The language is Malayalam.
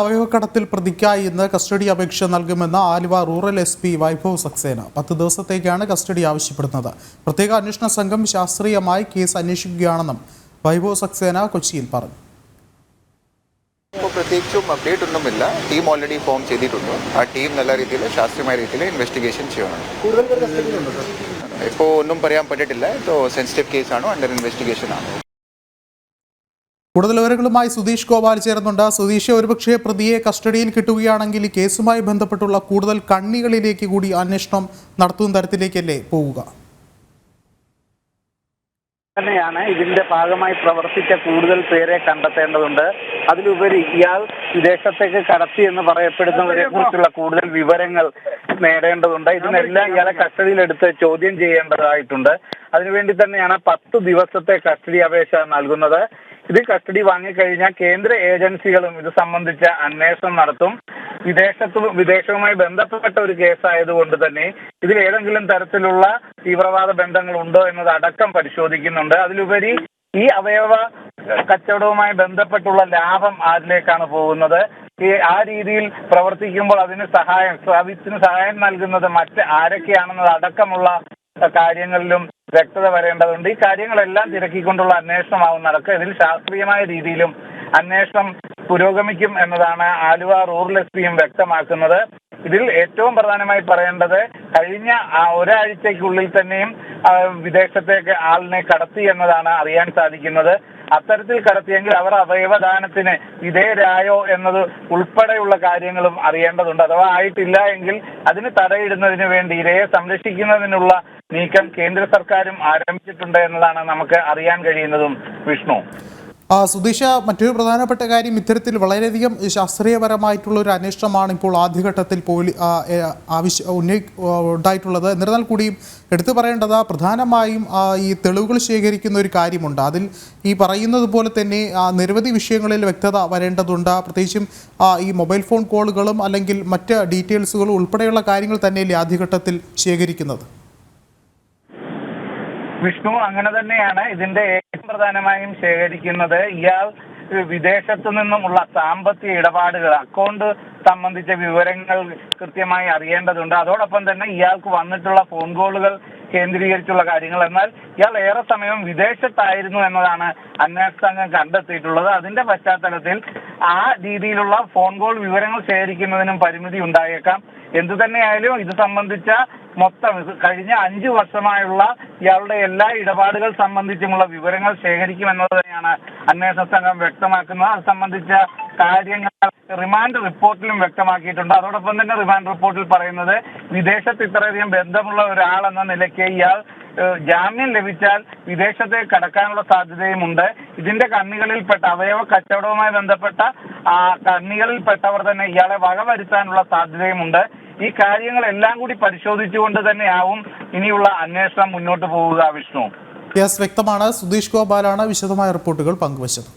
അവയവക്കടത്തിൽ പ്രതിക്കായി ഇന്ന് കസ്റ്റഡി അപേക്ഷ നൽകുമെന്ന് Aluva rural S P Vaibhav Saxena. പത്ത് ദിവസത്തേക്കാണ് കസ്റ്റഡി ആവശ്യപ്പെടുന്നത്. പ്രത്യേക അന്വേഷണ സംഘം ശാസ്ത്രീയമായി കേസ് അന്വേഷിക്കുകയാണെന്നും വൈഭവ് സക്സേന കൊച്ചിയിൽ പറഞ്ഞു. ഇപ്പോൾ പ്രത്യേകിച്ചും അപ്ഡേറ്റ് ഒന്നുമില്ല. ടീം ഓൾറെഡി ഫോം ചെയ്തിട്ടുണ്ട്. ആ ടീം നല്ല രീതിയിൽ ശാസ്ത്രീയമായ രീതിയിൽ ഇൻവെസ്റ്റിഗേഷൻ ചെയ്യണം. ഇപ്പോൾ ഒന്നും പറയാൻ പറ്റിയിട്ടില്ല ഇപ്പോൾ സെൻസിറ്റീവ് കേസാണോ അണ്ടർ ഇൻവെസ്റ്റിഗേഷൻ ആണ്? കൂടുതൽ വിവരങ്ങളുമായി സുധീഷ് ഗോപാൽ ചേർന്നുണ്ട് സുധീഷ് ഒരുപക്ഷെ പ്രതിയെ കസ്റ്റഡിയിൽ കിട്ടുകയാണെങ്കിൽ ഈ കേസുമായി ബന്ധപ്പെട്ടുള്ള കൂടുതൽ കണ്ണികളിലേക്ക് കൂടി അന്വേഷണം നടത്തുന്ന തരത്തിലേക്കല്ലേ പോവുക? തന്നെയാണ് ഇതിന്റെ ഭാഗമായി പ്രവർത്തിച്ച കൂടുതൽ പേരെ കണ്ടെത്തേണ്ടതുണ്ട്. അതിലുപരി ഇയാൾ വിദേശത്തേക്ക് കടത്തി എന്ന് പറയപ്പെടുന്നവരെ കുറിച്ചുള്ള കൂടുതൽ വിവരങ്ങൾ നേടേണ്ടതുണ്ട്. ഇതിനെല്ലാം ഇയാളെ കസ്റ്റഡിയിലെടുത്ത് ചോദ്യം ചെയ്യേണ്ടതായിട്ടുണ്ട്. അതിനുവേണ്ടി തന്നെയാണ് പത്ത് ദിവസത്തെ കസ്റ്റഡി അപേക്ഷ നൽകുന്നത്. ഇത് കസ്റ്റഡി വാങ്ങിക്കഴിഞ്ഞാൽ കേന്ദ്ര ഏജൻസികളും ഇത് സംബന്ധിച്ച അന്വേഷണം നടത്തും. വിദേശത്ത് വിദേശവുമായി ബന്ധപ്പെട്ട ഒരു കേസായതുകൊണ്ട് തന്നെ ഇതിൽ ഏതെങ്കിലും തരത്തിലുള്ള തീവ്രവാദ ബന്ധങ്ങൾ ഉണ്ടോ എന്നത് അടക്കം പരിശോധിക്കുന്നുണ്ട്. അതിലുപരി ഈ അവയവ കച്ചവടവുമായി ബന്ധപ്പെട്ടുള്ള ലാഭം ആരിലേക്കാണ് പോകുന്നത്? ഈ ആ രീതിയിൽ പ്രവർത്തിക്കുമ്പോൾ അതിന് സഹായം സർവീസിന് സഹായം നൽകുന്നത് മറ്റ് ആരൊക്കെയാണെന്നത് അടക്കമുള്ള കാര്യങ്ങളിലും വ്യക്തത വരേണ്ടതുണ്ട്. ഈ കാര്യങ്ങളെല്ലാം തിരക്കിക്കൊണ്ടുള്ള അന്വേഷണമാവും നടക്കുക. ഇതിൽ ശാസ്ത്രീയമായ രീതിയിലും അന്വേഷണം പുരോഗമിക്കും എന്നതാണ് ആലുവ റൂറൽ എസ് പിയും വ്യക്തമാക്കുന്നത്. ഇതിൽ ഏറ്റവും പ്രധാനമായി പറയേണ്ടത് കഴിഞ്ഞ ഒരാഴ്ചയ്ക്കുള്ളിൽ തന്നെയും വിദേശത്തേക്ക് ആളിനെ കടത്തി എന്നതാണ് അറിയാൻ സാധിക്കുന്നത്. അത്തരത്തിൽ കടത്തിയെങ്കിൽ അവർ അവയവദാനത്തിന് വിധേയരായോ എന്നത് ഉൾപ്പെടെയുള്ള കാര്യങ്ങളും അറിയേണ്ടതുണ്ട്. അഥവാ ആയിട്ടില്ല എങ്കിൽ അതിന് തടയിടുന്നതിന് വേണ്ടി ഇരയെ സംരക്ഷിക്കുന്നതിനുള്ള നീക്കം കേന്ദ്ര സർക്കാരും ആരംഭിച്ചിട്ടുണ്ട് എന്നതാണ് നമുക്ക് അറിയാൻ കഴിയുന്നതും വിഷ്ണു. സുധീഷ മറ്റൊരു പ്രധാനപ്പെട്ട കാര്യം ഇത്തരത്തിൽ വളരെയധികം ശാസ്ത്രീയപരമായിട്ടുള്ള ഒരു അന്വേഷണമാണ് ഇപ്പോൾ ആദ്യഘട്ടത്തിൽ പോലി ആവശ്യ ഉന്നയി ഉണ്ടായിട്ടുള്ളത്. എന്നിരുന്നാൽ കൂടിയും എടുത്തു പറയേണ്ടത് പ്രധാനമായും ഈ തെളിവുകൾ ശേഖരിക്കുന്ന ഒരു കാര്യമുണ്ട്. അതിൽ ഈ പറയുന്നത് പോലെ തന്നെ നിരവധി വിഷയങ്ങളിൽ വ്യക്തത വരേണ്ടതുണ്ട്. പ്രത്യേകിച്ചും ഈ മൊബൈൽ ഫോൺ കോളുകളും അല്ലെങ്കിൽ മറ്റ് ഡീറ്റെയിൽസുകളും ഉൾപ്പെടെയുള്ള കാര്യങ്ങൾ തന്നെയല്ലേ ആദ്യഘട്ടത്തിൽ ശേഖരിക്കുന്നത്. വിഷ്ണു അങ്ങനെ തന്നെയാണ് ഇതിന്റെ ഏറ്റവും പ്രധാനമായും ശേഖരിക്കുന്നത്. ഇയാൾ വിദേശത്തു നിന്നുമുള്ള സാമ്പത്തിക ഇടപാടുകൾ അക്കൗണ്ട് സംബന്ധിച്ച വിവരങ്ങൾ കൃത്യമായി അറിയേണ്ടതുണ്ട്. അതോടൊപ്പം തന്നെ ഇയാൾക്ക് വന്നിട്ടുള്ള ഫോൺ കോളുകൾ കേന്ദ്രീകരിച്ചുള്ള കാര്യങ്ങൾ. എന്നാൽ ഇയാൾ ഏറെ സമയം വിദേശത്തായിരുന്നു എന്നതാണ് അന്വേഷണ സംഘം കണ്ടെത്തിയിട്ടുള്ളത്. അതിന്റെ പശ്ചാത്തലത്തിൽ ആ രീതിയിലുള്ള ഫോൺ കോൾ വിവരങ്ങൾ ശേഖരിക്കുന്നതിനും പരിമിതി ഉണ്ടായേക്കാം. എന്തു തന്നെയായാലും ഇത് സംബന്ധിച്ച മൊത്തം കഴിഞ്ഞ അഞ്ചു വർഷമായുള്ള ഇയാളുടെ എല്ലാ ഇടപാടുകൾ സംബന്ധിച്ചുമുള്ള വിവരങ്ങൾ ശേഖരിക്കുമെന്നത് തന്നെയാണ് അന്വേഷണ സംഘം വ്യക്തമാക്കുന്നത്. അത് സംബന്ധിച്ച കാര്യങ്ങൾ റിമാൻഡ് റിപ്പോർട്ടിലും വ്യക്തമാക്കിയിട്ടുണ്ട്. അതോടൊപ്പം തന്നെ റിമാൻഡ് റിപ്പോർട്ടിൽ പറയുന്നത് വിദേശത്ത് ഇത്രയധികം ബന്ധമുള്ള ഒരാളെന്ന നിലയ്ക്ക് ഇയാൾ ജാമ്യം ലഭിച്ചാൽ വിദേശത്തെ കടക്കാനുള്ള സാധ്യതയുമുണ്ട്. ഇതിന്റെ കണ്ണികളിൽപ്പെട്ട അവയവ കച്ചവടവുമായി ബന്ധപ്പെട്ട ആ കണ്ണികളിൽപ്പെട്ടവർ തന്നെ ഇയാളെ വകവരുത്താനുള്ള സാധ്യതയുമുണ്ട്. ഈ കാര്യങ്ങളെല്ലാം കൂടി പരിശോധിച്ചുകൊണ്ട് തന്നെയാവും ഇനിയുള്ള അന്വേഷണം മുന്നോട്ട് പോവുക വിഷ്ണു. വ്യക്തമാണ്. സുധീഷ് ഗോപാലാണ് വിശദമായ റിപ്പോർട്ടുകൾ പങ്കുവച്ചത്.